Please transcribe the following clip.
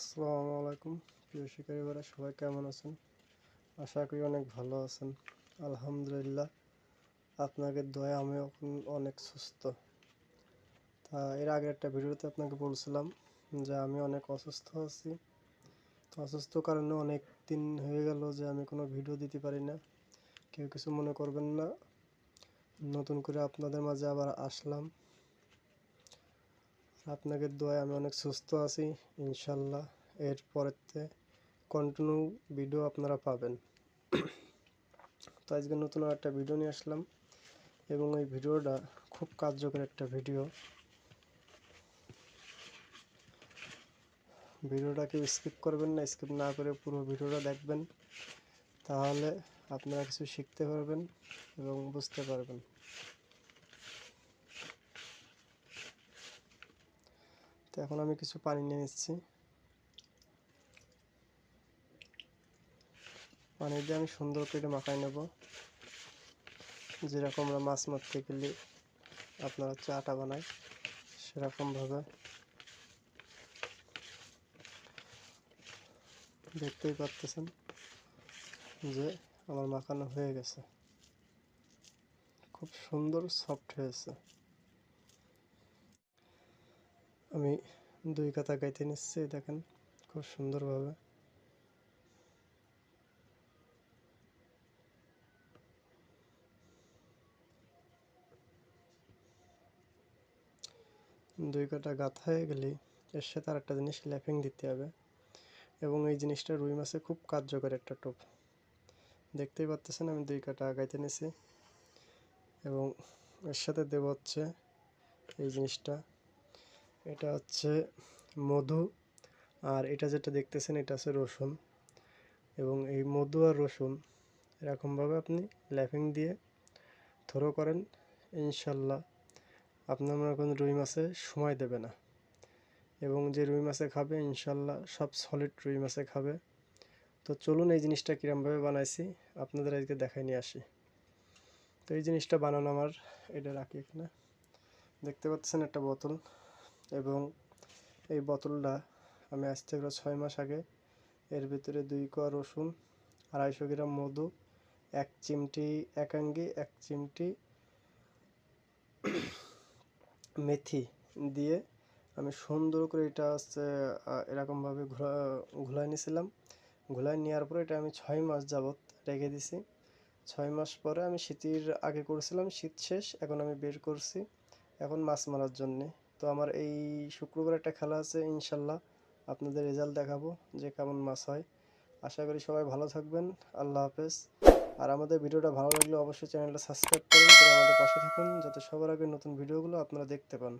আসসালামু আলাইকুম। প্রিয় শিকারী ভাইরা, সবাই কেমন আছেন? আশা করি অনেক ভালো আছেন। আলহামদুলিল্লাহ, আপনাদের দয়া আমি অনেক সুস্থ। তা এর আগে একটা ভিডিওতে আপনাকে বলছিলাম যে আমি অনেক অসুস্থ আছি। তো অসুস্থ কারণে অনেক দিন হয়ে গেল যে আমি কোনো ভিডিও দিতে পারি না। কেউ কিছু মনে করবেন না। নতুন করে আপনাদের মাঝে আবার আসলাম। আপনাদের দোয়ায় আমি অনেক সুস্থ আছি, ইনশাল্লাহ। এর পরেতে কন্টিনিউ ভিডিও আপনারা পাবেন। তো আজকে নতুন একটা ভিডিও নিয়ে আসলাম এবং এই ভিডিওটা খুব কার্যকর একটা ভিডিও ভিডিওটা কেউ স্কিপ করবেন না স্কিপ না করে পুরো ভিডিওটা দেখবেন। তাহলে আপনারা কিছু শিখতে পারবেন এবং বুঝতে পারবেন। তো এখন আমি কিছু পানি নিয়ে নিচ্ছি। পানি দিয়ে আমি সুন্দর করে মাখাই নেব। যেরকম আমরা মাছ মারতে গেলে আপনারা হচ্ছে আটা বানায়, সেরকমভাবে। দেখতেই পারতেছেন যে আমার মাখানো হয়ে গেছে। খুব সুন্দর সফট হয়েছে। আমি দুই কাতা গাইতে নিচ্ছি, দেখেন খুব সুন্দরভাবে। দুই কাটা গাঁথা হয়ে গেলেই এর সাথে আর একটা জিনিস ল্যাপিং দিতে হবে, এবং এই জিনিসটা রুই মাছে খুব কার্যকর একটা টোপ। দেখতেই পাচ্ছেন আমি দুই কাটা আগাইতে নিছি এবং এর সাথে দেব হচ্ছে এই জিনিসটা। এটা হচ্ছে মধু, আর এটা যেটা দেখতেছেন এটা হচ্ছে রসুন। এবং এই মধু আর রসুন এরকমভাবে আপনি ল্যাপিং দিয়ে থ্রো করেন, ইনশাল্লাহ আপনার মনে করেন রুই মাছে সময় দেবে না। এবং যে রুই মাছে খাবে, ইনশাল্লাহ সব সলিড রুই মাছে খাবে। তো চলুন এই জিনিসটা কীরমভাবে বানাইছি, আপনাদের আজকে দেখাই নিয়ে আসি। তো এই জিনিসটা বানানো আমার, এটা রাখি এখানে। দেখতে পাচ্ছেন একটা বোতল। এবং এই বোতলটা আমি আজ থেকে ছয় মাস আগে এর ভিতরে দুই কোয়া রসুন, আড়াইশো গ্রাম মধু, এক চিমটি একাঙ্গি, এক চিমটি মেথি দিয়ে আমি সুন্দর করে এটা হচ্ছে এরকমভাবে ঘোলা ঘোলাই নিয়েছিলাম। ঘোলাই নেওয়ার পরে এটা আমি ছয় মাস যাবৎ রেখে দিছি। ছয় মাস পরে আমি শীতের আগে করেছিলাম, শীত শেষ, এখন আমি বের করছি। এখন মাছ মারার জন্যে। তো আমার এই শুক্রবার একটা খেলা আছে, ইনশাল্লাহ আপনাদের রেজাল্ট দেখাবো যে কেমন মাছ হয়। আশা করি সবাই ভালো থাকবেন, আল্লাহ হাফেজ। আর আমাদের ভিডিওটা ভালো লাগলে অবশ্যই চ্যানেলটা সাবস্ক্রাইব করুন, করে আমাদের পাশে থাকুন, যাতে সবার আগে নতুন ভিডিওগুলো আপনারা দেখতে পান।